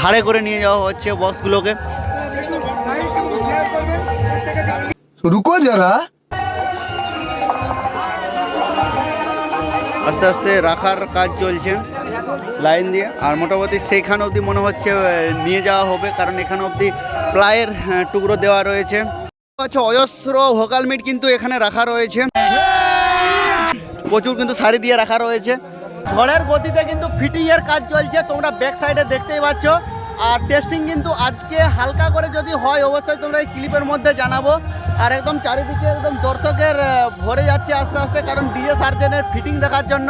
ঘাড়ে করে নিয়ে যাওয়া হচ্ছে বক্সগুলোকে। রুকো যারা। আস্তে আস্তে রাখার কাজ চলছে লাইন দিয়ে। আর মোটামুটি সেইখান অবধি মনে হচ্ছে নিয়ে যাওয়া হবে কারণ এখানে অবধি প্লায়ের হ্যাঁ, টুকরো দেওয়া রয়েছে। আচ্ছা অজস্র ভোকাল মিট কিন্তু এখানে রাখা রয়েছে। প্রচুর কিন্তু শাড়ি দিয়ে রাখা রয়েছে। ঝড়ের গতিতে কিন্তু ফিটিং এর কাজ চলছে, তোমরা ব্যাক সাইডে দেখতেই পাচ্ছ। আর টেস্টিং কিন্তু আজকে হালকা করে যদি হয়, অবশ্যই তোমরা এই ক্লিপের মধ্যে জানাব। আর একদম চারিদিকে একদম দর্শকের ভরে যাচ্ছে আস্তে আস্তে, কারণ ডিজে সার্জেনের ফিটিং দেখার জন্য।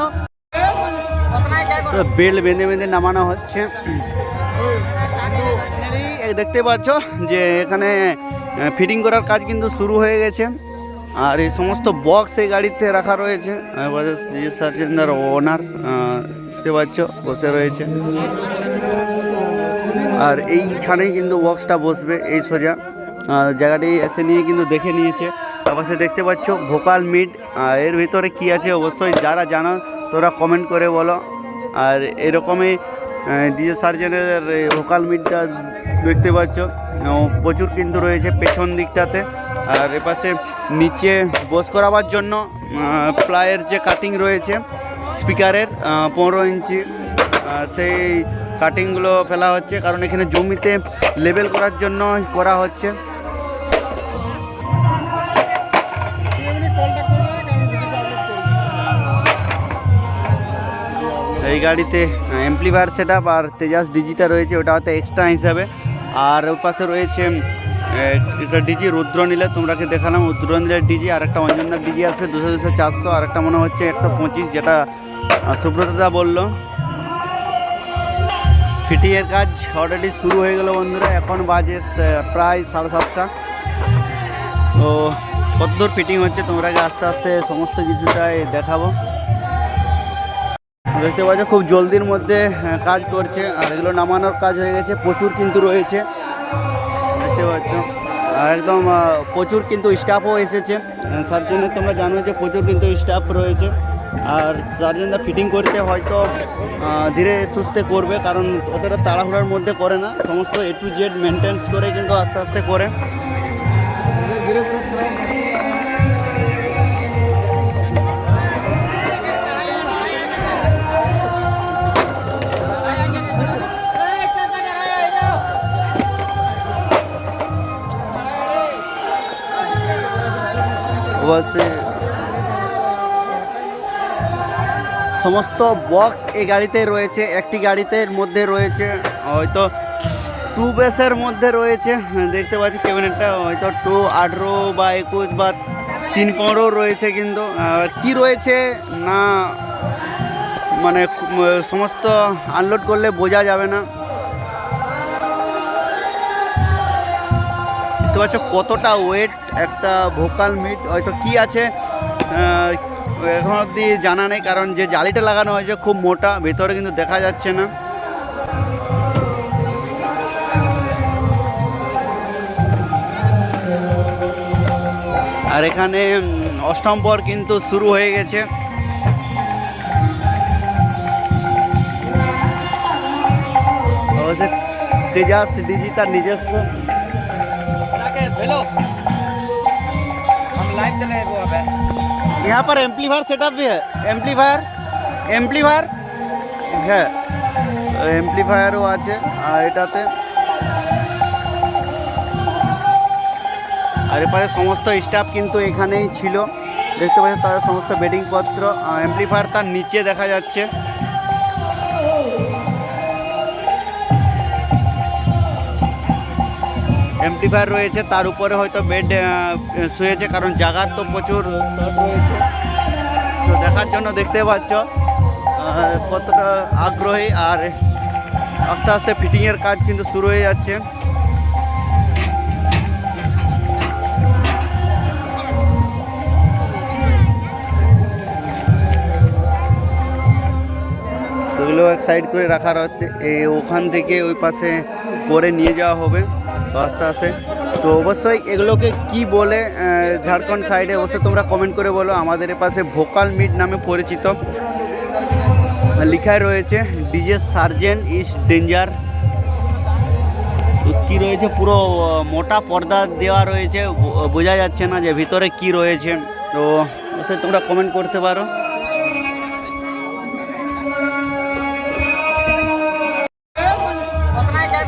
বেল্ট বেঁধে বেঁধে নামানো হচ্ছে। দেখতে পাচ্ছ যে এখানে ফিটিং করার কাজ কিন্তু শুরু হয়ে গেছে। আর এই সমস্ত বক্স এই গাড়িতে রাখা রয়েছে। ডিজে সার্জেন্দার ওনার দেখতে পাচ্ছ, বসে রয়েছে। আর এইখানেই কিন্তু বক্সটা বসবে, এই সোজা। জায়গাটি এসে নিয়ে কিন্তু দেখে নিয়েছে। তারপর সে দেখতে পাচ্ছ ভোকাল মিড এর ভিতরে কি আছে অবশ্যই যারা জানো, তোরা কমেন্ট করে বলো। আর এরকমই ডিজে সার্জেনের ভোকাল মিডটা দেখতে পাচ্ছ। প্রচুর কিন্তু রয়েছে পেছন দিকটাতে। আর এপাশে নিচে বস করাবার জন্য প্লায়ের যে কাটিং রয়েছে স্পিকারের পনেরো ইঞ্চি সেই কাটিংগুলো ফেলা হচ্ছে। কারণ এখানে জমিতে লেবেল করার জন্য করা হচ্ছে। এই গাড়িতে এমপ্লিফায়ার সেট আর তেজাস ডিজিটা রয়েছে, ওটা হয়তো এক্সট্রা হিসাবে। আর ওর পাশে রয়েছে এটা ডিজি, রুদ্র নিলে তোমরাকে দেখালাম, রুদ্র নিলে ডিজি আর একটা অঞ্জনদার ডিজি আসবে, দুশো দুশো চারশো আর একটা মনে হচ্ছে একশো পঁচিশ, যেটা সুব্রতদা বলল। ফিটিংয়ের কাজ অলরেডি শুরু হয়ে গেল বন্ধুরা, এখন বাজে প্রায় সাড়ে সাতটা। তো কতদূর ফিটিং হচ্ছে তোমরাকে আস্তে আস্তে সমস্ত কিছুটাই দেখাবো। দেখতে পাচ্ছ খুব জলদির মধ্যে কাজ করছে, আর এগুলো নামানোর কাজ হয়ে গেছে, প্রচুর কিন্তু রয়েছে। পাচ্ছ। একদম প্রচুর কিন্তু স্টাফও এসেছে। সার্জেনের তোমরা জানো যে প্রচুর কিন্তু স্টাফ রয়েছে। আর সার্জেনরা ফিটিং করতে হয়তো ধীরে সুস্থে করবে, কারণ অতটা তাড়াহুড়ার মধ্যে করে না। সমস্ত এ টু জেড মেনটেন্স করে কিন্তু আস্তে আস্তে করে। সমস্ত বক্স এই গাড়িতে রয়েছে, একটি গাড়িতে মধ্যে রয়েছে, হয়তো টু বেসের মধ্যে রয়েছে, দেখতে পাচ্ছি ক্যাবিনেটটা হয়তো টু আঠেরো বা একুশ বা তিন পনেরো রয়েছে কিন্তু কি রয়েছে না মানে সমস্ত আনলোড করলে বোঝা যাবে না। দেখতে পাচ্ছ কতটা ওয়েট একটা ভোকাল মিট হয়তো কি আছে এখন অব্দি জানা নেই, কারণ যে জালিটা লাগানো হয়েছে খুব মোটা, ভেতরে কিন্তু দেখা যাচ্ছে না। আর এখানে অষ্টম পর কিন্তু শুরু হয়ে গেছে। তেজাস ডিজি তার নিজস্ব। লাইভ চলে यहाँ पर एम्पलीफायर सेटअप भी है एम्पलीफायर एम्पलीफायर হ্যাঁ এমপ্লিফায়ারও আছে আর এটাতে আর এপারে সমস্ত স্টাফ কিন্তু এখানেই ছিল দেখতে পাচ্ছেন তাদের সমস্ত বেডিংপত্র এমপ্লিফায়ার তার নিচে দেখা যাচ্ছে এমপ্লিফায়ার রয়েছে তার উপরে হয়তো বেড শুয়েছে কারণ জায়গার তো প্রচুর রয়েছে তো দেখার জন্য দেখতে পাচ্ছ। কতটা আগ্রহী আর আস্তে আস্তে ফিটিংয়ের কাজ কিন্তু শুরু হয়ে যাচ্ছে। তো এগুলো এক সাইড করে রাখা রয়েছে। ওখান থেকে ওই পাশে করে নিয়ে যাওয়া হবে। আস্তে আস্তে তো অবশ্যই এগুলোকে কি বলে ঝাড়খণ্ড সাইডে অবশ্যই তোমরা কমেন্ট করে বলো। আমাদের পাশে ভোকাল মিট নামে পরিচিত। লেখায় রয়েছে, ডিজে সার্জেন্ট ইজ ডেঞ্জার। কি রয়েছে? পুরো মোটা পর্দা দেওয়া রয়েছে। বোঝা যাচ্ছে না যে ভিতরে কি রয়েছে। তো অবশ্যই তোমরা কমেন্ট করতে পারো।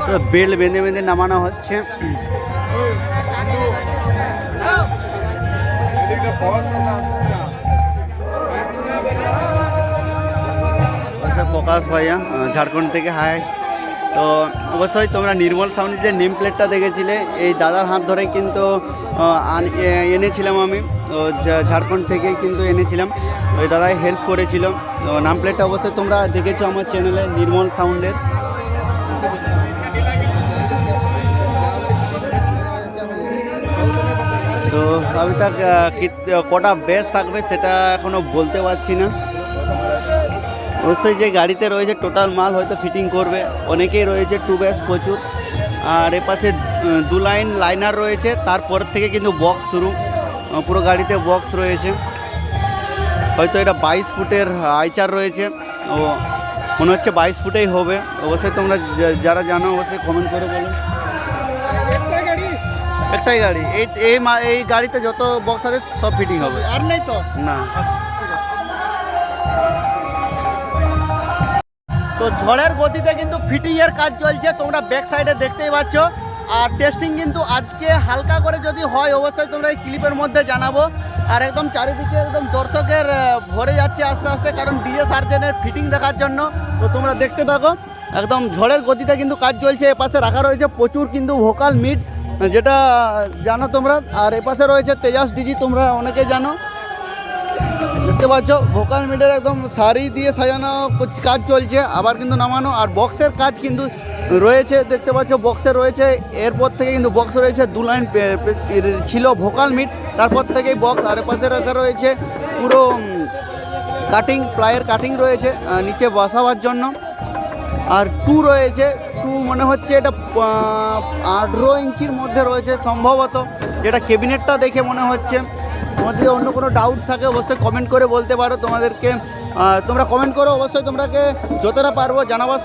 তো বেল্ট বেঁধে বেঁধে নামানো হচ্ছে। প্রকাশ ভাইয়া ঝাড়খণ্ড থেকে হাই তো অবশ্যই তোমরা নির্মল সাউন্ডের যে নেম প্লেটটা দেখেছিলে, এই দাদার হাত ধরে কিন্তু এনেছিলাম আমি। তো ঝাড়খণ্ড থেকে কিন্তু এনেছিলাম। ওই দাদাই হেল্প করেছিল। তো নাম প্লেটটা অবশ্যই তোমরা দেখেছ আমার চ্যানেলে নির্মল সাউন্ডের। আমি তা কটা বেস থাকবে সেটা এখনও বলতে পারছি না। অবশ্যই যে গাড়িতে রয়েছে টোটাল মাল হয়তো ফিটিং করবে। অনেকেই রয়েছে টু ব্যাস প্রচুর। আর এপাশে দু লাইন লাইনার রয়েছে। তারপর থেকে কিন্তু বক্স শুরু। পুরো গাড়িতে বক্স রয়েছে। হয়তো এটা বাইশ ফুটের আইচার রয়েছে। ও, মনে হচ্ছে বাইশ ফুটেই হবে। অবশ্যই তোমরা যারা জানো, অবশ্যই কমেন্ট করে বলো। একটাই গাড়ি। এই এই এই গাড়িতে যত বক্স আছে সব ফিটিং হবে। আর নেই তো? না। তো ঝড়ের গতিতে কিন্তু ফিটিং এর কাজ চলছে তোমরা ব্যাক সাইডে দেখতেই পাচ্ছ। আর টেস্টিং কিন্তু আজকে হালকা করে যদি হয় অবশ্যই তোমরা এই ক্লিপের মধ্যে জানাব। আর একদম চারিদিকে একদম দর্শকের ভরে যাচ্ছে আস্তে আস্তে কারণ ডিএ সার্জেনের ফিটিং দেখার জন্য। তো তোমরা দেখতে থাকো একদম ঝড়ের গতিতে কিন্তু কাজ চলছে এপাশে রাখা রয়েছে প্রচুর কিন্তু ভোকাল মিট যেটা জানো তোমরা, আর এপাশে রয়েছে তেজাস ডিজি তোমরা অনেকে জানো। দেখতে পাচ্ছ ভোকাল মিটার একদম শাড়ি দিয়ে সাজানো কাজ চলছে, আবার কিন্তু নামানো, আর বক্সের কাজ কিন্তু রয়েছে, দেখতে পাচ্ছ বক্সে রয়েছে, এরপর থেকে কিন্তু বক্স রয়েছে, দু লাইন ছিল ভোকাল মিট তারপর থেকেই বক্স আর পাশে রাখা রয়েছে পুরো কাটিং প্লায়ের কাটিং রয়েছে নিচে বসাবার জন্য। আর টু রয়েছে মনে হচ্ছে এটা আঠেরো ইঞ্চির মধ্যে রয়েছে সম্ভবত যেটা ক্যাবিনেটটা দেখে মনে হচ্ছে। তোমাদের অন্য কোনো ডাউট থাকে অবশ্যই কমেন্ট করে বলতে পারো। তোমাদেরকে তোমরা কমেন্ট করো অবশ্যই তোমরাকে যতটা পারব জানাবার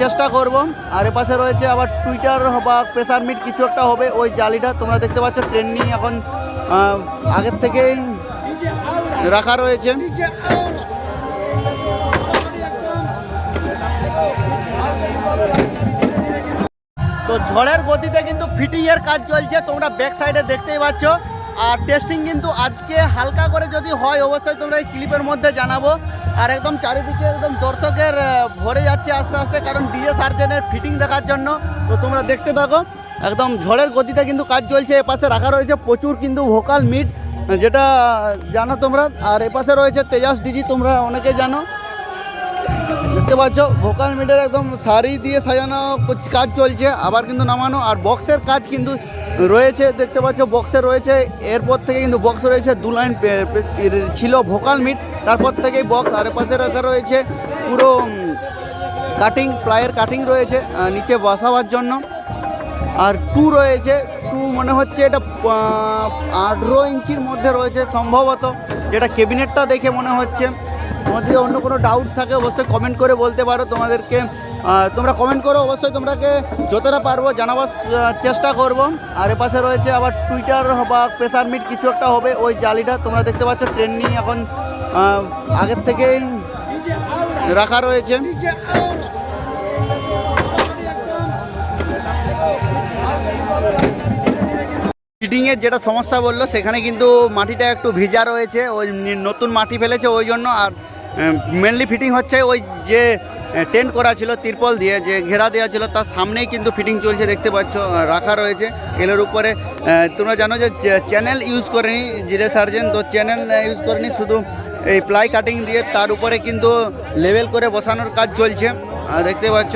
চেষ্টা করব। আর এপাশে রয়েছে আবার টুইটার বা প্রেসার মিট কিছু একটা হবে ওই জালিটা তোমরা দেখতে পাচ্ছ ট্রেন্ডিং এখন আহ, আগের থেকেই রাখা রয়েছে। তো ঝড়ের গতিতে কিন্তু ফিটিংয়ের কাজ চলছে, তোমরা ব্যাক সাইডে দেখতেই পাচ্ছ। আর টেস্টিং কিন্তু আজকে হালকা করে যদি হয়, অবশ্যই তোমরা এই ক্লিপের মধ্যে জানাব। আর একদম চারিদিকে একদম দর্শকের ভরে যাচ্ছে আস্তে আস্তে, কারণ ডিএ সার্জেনের ফিটিং দেখার জন্য। তো তোমরা দেখতে থাকো, একদম ঝড়ের গতিতে কিন্তু কাজ চলছে। এপাশে রাখা রয়েছে প্রচুর কিন্তু ভোকাল মিট যেটা জানো তোমরা। আর এপাশে রয়েছে তেজাস ডিজি তোমরা অনেকে জানো। দেখতে পাচ্ছ ভোকাল মিটার একদম শাড়ি দিয়ে সাজানো কাজ চলছে, আবার কিন্তু নামানো, আর বক্সের কাজ কিন্তু রয়েছে, দেখতে পাচ্ছ বক্সে রয়েছে, এরপর থেকে কিন্তু বক্স রয়েছে, দু লাইন ছিল ভোকাল মিট তারপর থেকেই বক্স আর পাশে রাখা রয়েছে, পুরো কাটিং প্লায়ের কাটিং রয়েছে নিচে বসাবার জন্য, আর টু রয়েছে টু মনে হচ্ছে এটা আঠেরো ইঞ্চির মধ্যে রয়েছে সম্ভবত, যেটা ক্যাবিনেটটা দেখে মনে হচ্ছে। তোমাদের অন্য কোনো ডাউট থাকে, অবশ্যই কমেন্ট করে বলতে পারো। তোমাদেরকে তোমরা কমেন্ট করো, অবশ্যই তোমরাকে যতটা পারব জানাবার চেষ্টা করব। আর এপাশে রয়েছে আবার টুইটার বা প্রেসার মিট কিছু একটা হবে, ওই জালিটা তোমরা দেখতে পাচ্ছ ট্রেন্ডিং এখন আগের থেকেই রাখা রয়েছে। ফিটিংয়ের যেটা সমস্যা বলল, সেখানে কিন্তু মাটিটা একটু ভিজা রয়েছে, ওই নতুন মাটি ফেলেছে, ওই জন্য আর মেনলি ফিটিং হচ্ছে ওই যে টেন্ট করা ছিল তিরপল দিয়ে, যে ঘেরা দেওয়া ছিল, তার সামনেই কিন্তু ফিটিং চলছে, দেখতে পাচ্ছ রাখা রয়েছে। এলের উপরে তোমরা জানো যে চ্যানেল ইউজ করেনি জিরে সার্জেন তো চ্যানেল ইউজ করেনি, শুধু এই প্লাই কাটিং দিয়ে, তার উপরে কিন্তু লেভেল করে বসানোর কাজ চলছে। দেখতে পাচ্ছ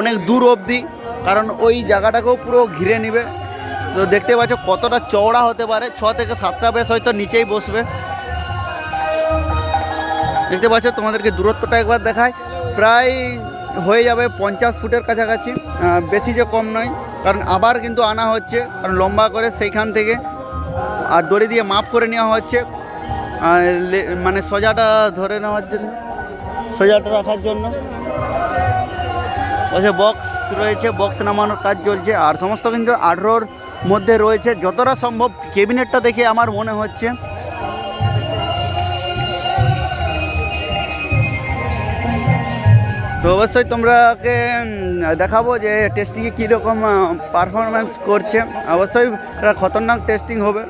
অনেক দূর অবধি, কারণ ওই জায়গাটাকেও পুরো ঘিরে নিবে। তো দেখতে পাচ্ছ কতটা চওড়া হতে পারে, ছ থেকে সাতটা বেশ হয়তো নিচেই বসবে। দেখতে পাচ্ছ, তোমাদেরকে দূরত্বটা একবার দেখায় প্রায় হয়ে যাবে পঞ্চাশ ফুটের কাছাকাছি বেশি যে কম নয়, কারণ আবার কিন্তু আনা হচ্ছে, কারণ লম্বা করে সেইখান থেকে। আর দড়ি দিয়ে মাপ করে নেওয়া হচ্ছে মানে সোজাটা ধরে নেওয়ার জন্য, সোজাটা রাখার জন্য। বলছে বক্স রয়েছে বক্স নামানোর কাজ চলছে, আর সমস্ত কিন্তু আঠেরোর মধ্যে রয়েছে। যতটা সম্ভব কেবিনেটটা দেখে আমার মনে হচ্ছে। তো অবশ্যই তোমরাকে দেখাবো যে টেস্টিংয়ে কীরকম পারফরমেন্স করছে। অবশ্যই খতরনাক টেস্টিং হবে।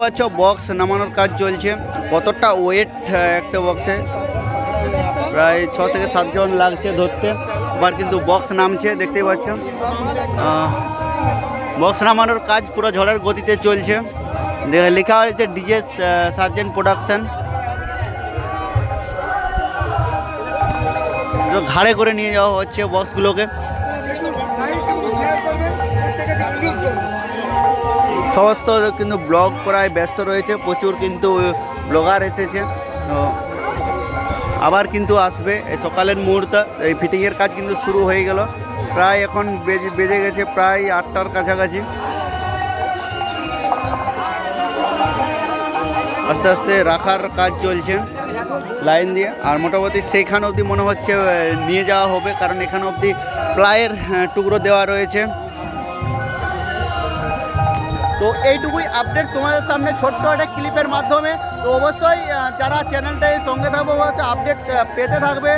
পাচ্ছ বক্স নামানোর কাজ চলছে। কতটা ওয়েট একটা বক্সে প্রায় ছ থেকে সাতজন লাগছে ধরতে। আবার কিন্তু বক্স নামছে, দেখতেই পাচ্ছ। বক্স নামানোর কাজ পুরো ঝড়ের গতিতে চলছে। লেখা হয়েছে ডিজে সার্জেন্ট প্রোডাকশন। ঘাড়ে করে নিয়ে যাওয়া হচ্ছে বক্সগুলোকে। সমস্ত কিন্তু ব্লগ করায় ব্যস্ত রয়েছে, প্রচুর কিন্তু ব্লগার এসেছে। তো আবার কিন্তু আসবে, এই সকালের মুহূর্তে, এই ফিটিংয়ের কাজ কিন্তু শুরু হয়ে গেল। প্রায় এখন বেজে বেজে গেছে প্রায় আটটার কাছাকাছি। আস্তে আস্তে রাখার কাজ চলছে লাইন দিয়ে। আর মোটামুটি সেইখান অবধি মনে হচ্ছে নিয়ে যাওয়া হবে, কারণ এখানে অবধি প্লায়ের টুকরো দেওয়া রয়েছে। তো এইটুকুই আপডেট তোমাদের সামনে ছোট্ট একটা ক্লিপের মাধ্যমে। তো অবশ্যই যারা চ্যানেলটাই সঙ্গে থাকবে হচ্ছে আপডেট পেতে থাকবে।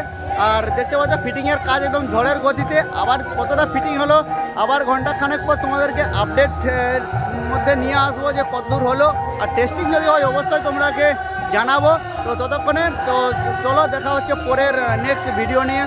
আর দেখতে পাচ্ছ ফিটিংয়ের কাজ একদম ঝড়ের গতিতে। আবার কতটা ফিটিং হলো, আবার ঘণ্টা খানেক পর তোমাদেরকে আপডেট মধ্যে নিয়ে আসব যে কত দূর হলো। আর টেস্টিং যদি হয়, অবশ্যই তোমরাকে জানাব। তো ততক্ষণে তো চলো, দেখা হচ্ছে পরের নেক্সট ভিডিও নিয়ে।